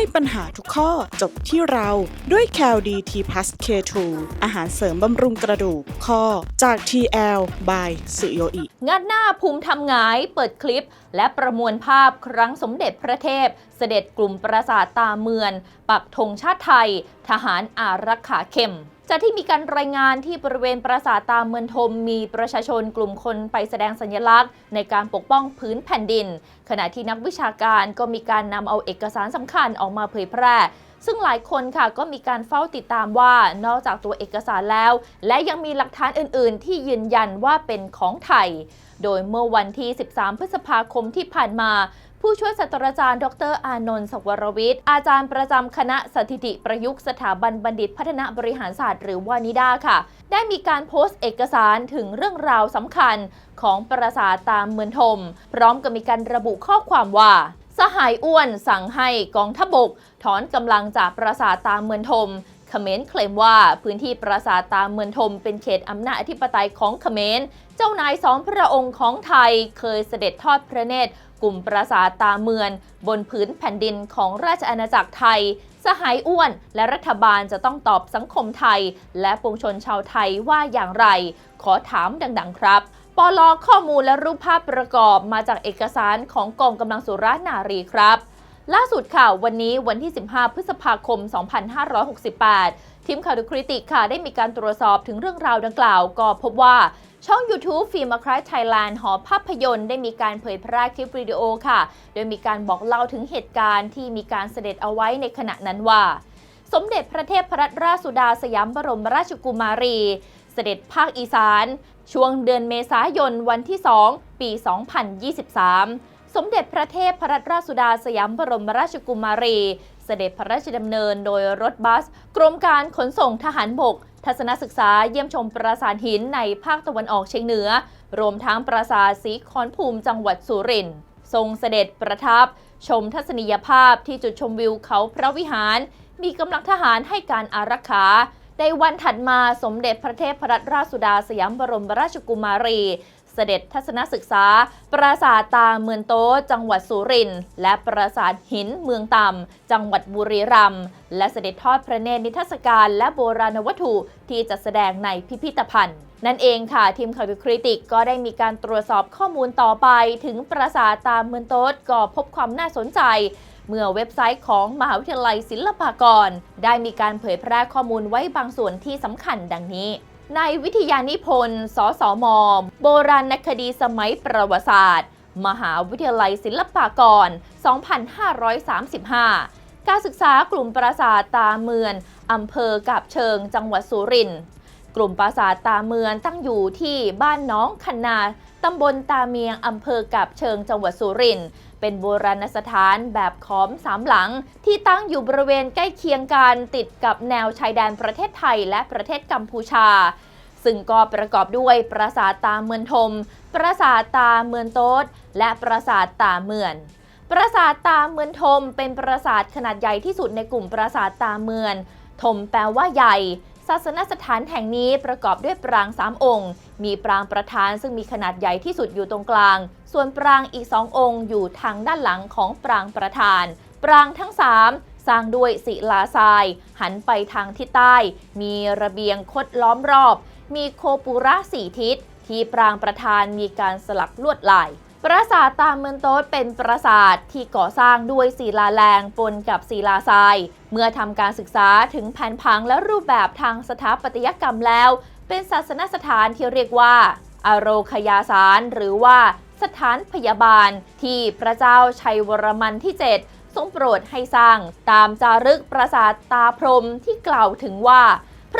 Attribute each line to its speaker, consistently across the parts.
Speaker 1: ให้ปัญหาทุกข้อจบที่เราด้วย c a l d t p l u s K2 อาหารเสริมบำรุงกระดูกข้อจาก TL by สุโยอิ
Speaker 2: งัดหน้าภูมิทำงายเปิดคลิป และประมวลภาพครั้งสมเด็จพระเทพ เสด็จกลุ่มปราสาทตาเมือน ปักธงชาติไทย ทหารอารักขาเข้ม จากที่มีการรายงานที่บริเวณปราสาทตาเมือนทมมีประชาชนกลุ่มคนไปแสดงสัญลักษณ์ ในการปกป้องพื้นแผ่นดิน ขณะที่นักวิชาการก็มีการนำเอาเอกสารสำคัญออกมาเผยแพร่ ซึ่งหลายคนค่ะก็มีการเฝ้าติดตามว่านอกจากตัวเอกสารแล้ว และยังมีหลักฐานอื่น ๆ ที่ยืนยันว่าเป็นของไทย โดยเมื่อวันที่ 13 พฤษภาคมที่ผ่านมา ผู้ช่วยศาสตราจารย์ ดรอานนท์สกวรวิทย์ อาจารย์ประจำคณะสถิติประยุกต์สถาบันบัณฑิตพัฒนาบริหารศาสตร์หรือวานิดาค่ะ ได้มีการโพสต์เอกสารถึงเรื่องราวสำคัญของปราสาทตามเมืองทม พร้อมกับมีการระบุข้อความว่าสหายอ้วนสั่งให้กองทพบก ถอนกำลังจากปราสาทตามเมืองทมเขมรเคลมว่าพื้นที่ปราสาทตามเมืองทม เป็นเขตอำนาจอธิปไตยของเขมร เจ้านายสองพระองค์ของไทยเคยเสด็จทอดพระเนตร กลุ่มปราสาทตาเมือนบนพื้นแผ่นดินของราชอาณาจักรไทย สหายอ้วนและรัฐบาลจะต้องตอบสังคมไทย และปวงชนชาวไทยว่าอย่างไร ขอถามดังๆครับปลอข้อมูลและรูปภาพประกอบมาจากเอกสารของกองกำลังสุรานารีครับ ล่าสุดค่ะ วันนี้วันที่ 15 พฤษภาคม 2568 ทีมข่าวดูคริติกค่ะ ได้มีการตรวจสอบถึงเรื่องราวดังกล่าว ก็พบว่าช่อง YouTube ฟิล์มคล้ายไทยแลนด์หอภาพยนตร์ได้มีการเผยแพร่คลิปวิดีโอค่ะ โดยมีการบอกเล่าถึงเหตุการณ์ที่มีการเสด็จเอาไว้ในขณะนั้นว่า สมเด็จพระเทพรัตนราชสุดาสยามบรมราชกุมารี เสด็จภาคอีสาน ช่วงเดือนเมษายนวันที่ 2 ปี 2023 สมเด็จพระเทพพรัตนราชสุดาสยามบรมราชกุมารี เสด็จพระราชดำเนินโดยรถบัส กรมการขนส่งทหารบก ทัศนศึกษาเยี่ยมชมปราสาทหินในภาคตะวันออกเฉียงเหนือ รวมทั้งปราสาทสีขอนภูมิจังหวัดสุรินทร์ทรงเสด็จประทับ ชมทัศนียภาพที่จุดชมวิวเขาพระวิหาร มีกำลังทหารให้การอารักขาในวันถัดมาสมเด็จพระเทพรัตนราชสุดาสยามบรมราชกุมารี เสด็จทัศนศึกษา ปราสาทตาเมืองโตจังหวัดสุรินทร์และปราสาทหินเมืองต่ำจังหวัดบุรีรัมย์และเสด็จทอดพระเนตรนิทรรศการและโบราณวัตถุที่จัดแสดงในพิพิธภัณฑ์นั่นเองค่ะ ทีมข่าวดูคริติกก็ได้มีการตรวจสอบข้อมูลต่อไป ถึงปราสาทตามเมืองโต๊ดก็พบความน่าสนใจ เมื่อเว็บไซต์ของมหาวิทยาลัยศิลปากร ได้มีการเผยแพร่ข้อมูลไว้บางส่วนที่สำคัญดังนี้ ในวิทยานิพนธ์ สสมโบ ราณคดีสมัยประวัติศาสตร์ มหาวิทยาลัยศิลปากร 2535 การศึกษากลุ่มปราสาทตาเมือนอำเภอกาบเชิง จังหวัดสุรินทร์ กลุ่มปราสาทตาเมืองตั้งอยู่ที่บ้านน้องคันนาตำบลตาเมียงอำเภอกาบเชิง จังหวัดสุรินทร์เป็นโบราณสถานแบบขอมสามหลัง ที่ตั้งอยู่บริเวณใกล้เคียงกันติดกับแนวชายแดนประเทศไทยและประเทศกัมพูชา ซึ่งก็ประกอบด้วยปราสาทตาเมือนทม ปราสาทตาเมือนโต๊ด และปราสาทตาเมือนปราสาทตาเมือนทม เป็นปราสาทขนาดใหญ่ที่สุดในกลุ่มปราสาทตาเมือน ทมแปลว่าใหญ่ศาสนสถานแห่งนี้ประกอบด้วยปรางสามองค์ มีปรางประธานซึ่งมีขนาดใหญ่ที่สุดอยู่ตรงกลาง ส่วนปรางอีกสององค์อยู่ทางด้านหลังของปรางประธาน ปรางทั้งสามสร้างด้วยศิลาทราย หันไปทางทิศใต้ มีระเบียงคดล้อมรอบ มีโคปุระสี่ทิศ ที่ปรางประธานมีการสลักลวดลาย ปราสาทตามเมืองโต๊ดเป็นปราสาทที่ก่อสร้างด้วยศิลาแรงปนกับศิลาทราย เมื่อทำการศึกษาถึงแผนผังและรูปแบบทางสถาปัตยกรรมแล้ว เป็นศาสนสถานที่เรียกว่าอโรคยาสารหรือว่าสถานพยาบาลที่พระเจ้าชัยวรมันที่ 7 ทรงโปรดให้สร้าง ตามจารึกปราสาทตาพรมที่กล่าวถึงว่า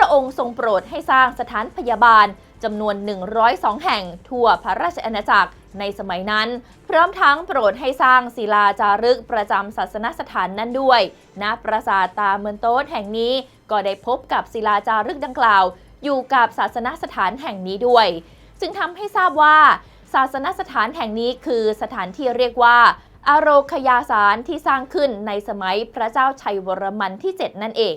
Speaker 2: ระองค์ทรงโปรดให้สร้างสถานพยาบาลจำนวน 102 แห่งทั่วพระราชอาณาจักรในสมัยนั้น พร้อมทั้งโปรดให้สร้างศิลาจารึกประจำศาสนสถานนั้นด้วย ณ ปราสาทตาเมือนโต๊ดแห่งนี้ก็ได้พบกับศิลาจารึกดังกล่าว อยู่กับศาสนสถานแห่งนี้ด้วย จึงทำให้ทราบว่า ศาสนสถานแห่งนี้คือสถานที่เรียกว่าอโรคยาสารที่สร้างขึ้นในสมัยพระเจ้าชัยวรมันที่ 7 นั่นเอง